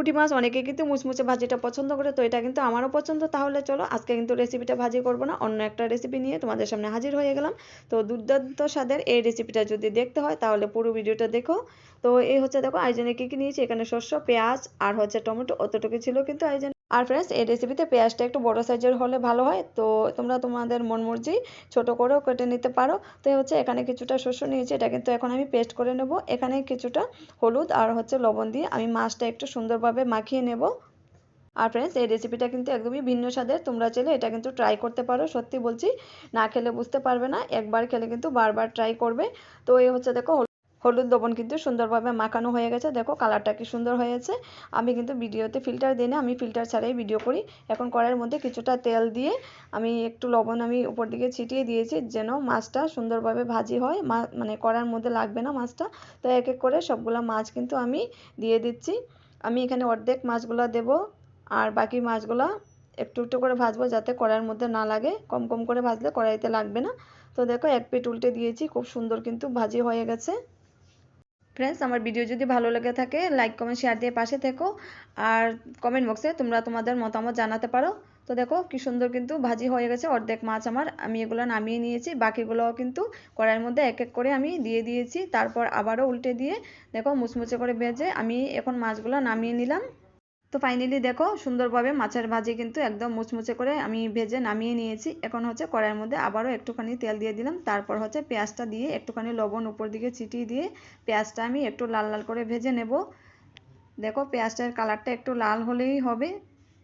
পুঁটি মাছ অনেকে কিন্তু মুচমুচে ভাজিটা পছন্দ করে, তো এটা কিন্তু আমারও পছন্দ। তাহলে চলো, আজকে কিন্তু রেসিপিটা ভাজি করব না, অন্য একটা রেসিপি নিয়ে তোমাদের সামনে হাজির হয়ে গেলাম। তো দুর্দান্ত স্বাদের এই রেসিপিটা যদি দেখতে হয়, তাহলে পুরো ভিডিওটা দেখো। তো এই হচ্ছে দেখো, আয়োজনে কী কী নিয়েছি? এখানে শস্য, পেঁয়াজ, আর হচ্ছে টমেটো, অতটুকু ছিল কিন্তু আয়োজন। আর ফ্রেন্ডস এই রেসিপিতে পেঁয়াজটা একটু বড় সাইজের হলে ভালো হয়। তো তোমরা তোমাদের মন মর্জি ছোটো করেও কেটে নিতে পারো। তো হচ্ছে এখানে কিছুটা শস্য নিয়েছি, এটা কিন্তু এখন আমি পেস্ট করে নেব। এখানে কিছুটা হলুদ আর হচ্ছে লবণ দিয়ে আমি মাছটা একটু সুন্দরভাবে মাখিয়ে নেব। আর ফ্রেন্ডস এই রেসিপিটা কিন্তু একদমই ভিন্ন স্বাদের। তোমরা চাইলে এটা কিন্তু ট্রাই করতে পারো, সত্যি বলছি। না খেলে বুঝতে পারবে না, একবার খেলে কিন্তু বারবার ট্রাই করবে। তো এই হচ্ছে দেখো হলুদ লবণ কিন্তু সুন্দরভাবে মাখানো হয়ে গেছে। দেখো কালারটা কি সুন্দর হয়েছে। আমি কিন্তু ভিডিওতে ফিল্টার দিই না আমি ফিল্টার ছাড়াই ভিডিও করি। এখন কড়াইয়ের মধ্যে কিছুটা তেল দিয়ে আমি একটু লবণ আমি উপর দিকে ছিটিয়ে দিয়েছি যেন মাছটা সুন্দরভাবে ভাজি হয়। মানে কড়ার মধ্যে লাগবে না মাছটা। তো এক এক করে সবগুলো মাছ কিন্তু আমি দিয়ে দিচ্ছি। আমি এখানে অর্ধেক মাছগুলো দেব আর বাকি মাছগুলো একটু একটু করে ভাজবো যাতে কড়াইয়ের মধ্যে না লাগে। কম কম করে ভাজলে কড়াইতে লাগবে না। তো দেখো এক পিট উল্টে দিয়েছি, খুব সুন্দর কিন্তু ভাজি হয়ে গেছে। ফ্রেন্ডস আমার ভিডিও যদি ভালো লেগে থাকে লাইক কমেন্ট শেয়ার দিয়ে পাশে থেকো। আর কমেন্ট বক্সে তোমরা তোমাদের মতামত জানাতে পারো। তো দেখো, কি সুন্দর কিন্তু ভাজি হয়ে গেছে, অর্ধেক মাছ আমার। আমি এগুলো নামিয়ে নিয়েছি, বাকিগুলোও কিন্তু কড়াইয়ের মধ্যে এক এক করে আমি দিয়ে দিয়েছি। তারপর আবারও উল্টে দিয়ে, দেখো, মুচমুচে করে ভেজে আমি এখন মাছগুলো নামিয়ে নিলাম। তো ফাইনালি দেখো সুন্দরভাবে মাছের ভাজি কিন্তু একদম মুচমুচে করে আমি ভেজে নামিয়ে নিয়েছি। এখন হচ্ছে কড়াইয়ের মধ্যে আবারও একটুখানি তেল দিয়ে দিলাম। তারপর হচ্ছে পেঁয়াজটা দিয়ে একটুখানি লবণ উপর দিকে ছিটিয়ে দিয়ে পেঁয়াজটা আমি একটু লাল লাল করে ভেজে নেব। দেখো পেঁয়াজটার কালারটা একটু লাল হলেই হবে।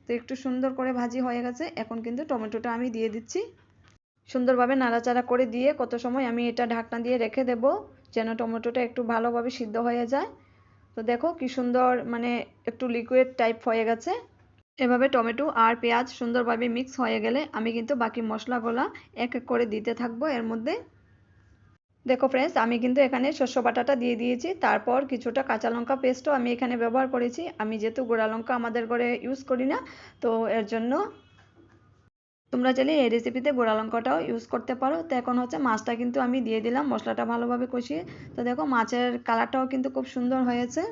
তো একটু সুন্দর করে ভাজি হয়ে গেছে। এখন কিন্তু টমেটোটা আমি দিয়ে দিচ্ছি। সুন্দরভাবে নাড়াচাড়া করে দিয়ে কত সময় আমি এটা ঢাকনা দিয়ে রেখে দেব, যেন টমেটোটা একটু ভালোভাবে সিদ্ধ হয়ে যায়। তো দেখো কি সুন্দর মানে একটু লিকুইড টাইপ হয়ে গেছে। এভাবে টমেটো আর পেঁয়াজ সুন্দরভাবে মিক্স হয়ে গেলে আমি কিন্তু বাকি মশলাগুলো এক এক করে দিতে থাকব এর মধ্যে। দেখো ফ্রেন্ডস আমি কিন্তু এখানে শস্য বাটাটা দিয়ে দিয়েছি, তারপর কিছুটা কাঁচা লঙ্কা পেস্টও আমি এখানে ব্যবহার করেছি। আমি যেহেতু গোড়া লঙ্কা আমাদের ঘরে ইউজ করি না, তো এর জন্য তোমরা চাইলে এই রেসিপিতে গোড়া লঙ্কাটাও ইউজ করতে পারো। তো এখন হচ্ছে মাছটা কিন্তু আমি দিয়ে দিলাম, মশলাটা ভালোভাবে কষিয়ে। তো দেখো মাছের কালারটাও কিন্তু খুব সুন্দর হয়েছে।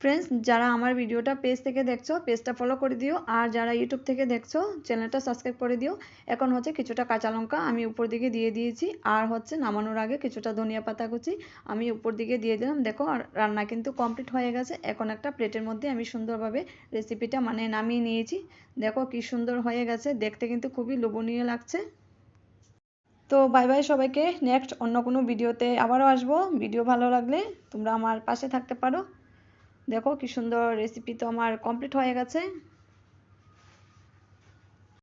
ফ্রেন্ডস যারা আমার ভিডিওটা পেজ থেকে দেখছ পেজটা ফলো করে দিও। আর যারা ইউটিউব থেকে দেখছ চ্যানেলটা সাবস্ক্রাইব করে দিও। এখন হচ্ছে কিছুটা কাঁচা লঙ্কা আমি উপর দিকে দিয়ে দিয়েছি। আর হচ্ছে নামানোর আগে কিছুটা ধনিয়া পাতা কুচি আমি উপর দিকে দিয়ে দিলাম। দেখো রান্না কিন্তু কমপ্লিট হয়ে গেছে। এখন একটা প্লেটের মধ্যে আমি সুন্দরভাবে রেসিপিটা মানে নামিয়ে নিয়েছি। দেখো কি সুন্দর হয়ে গেছে। দেখতে কিন্তু খুবই লোভনীয় লাগছে। তো বাই বাই সবাইকে। নেক্সট অন্য কোনো ভিডিওতে আবারও আসব। ভিডিও ভালো লাগলে তোমরা আমার পাশে থাকতে পারো। দেখো কি সুন্দর রেসিপি তো আমার কমপ্লিট হয়ে গেছে।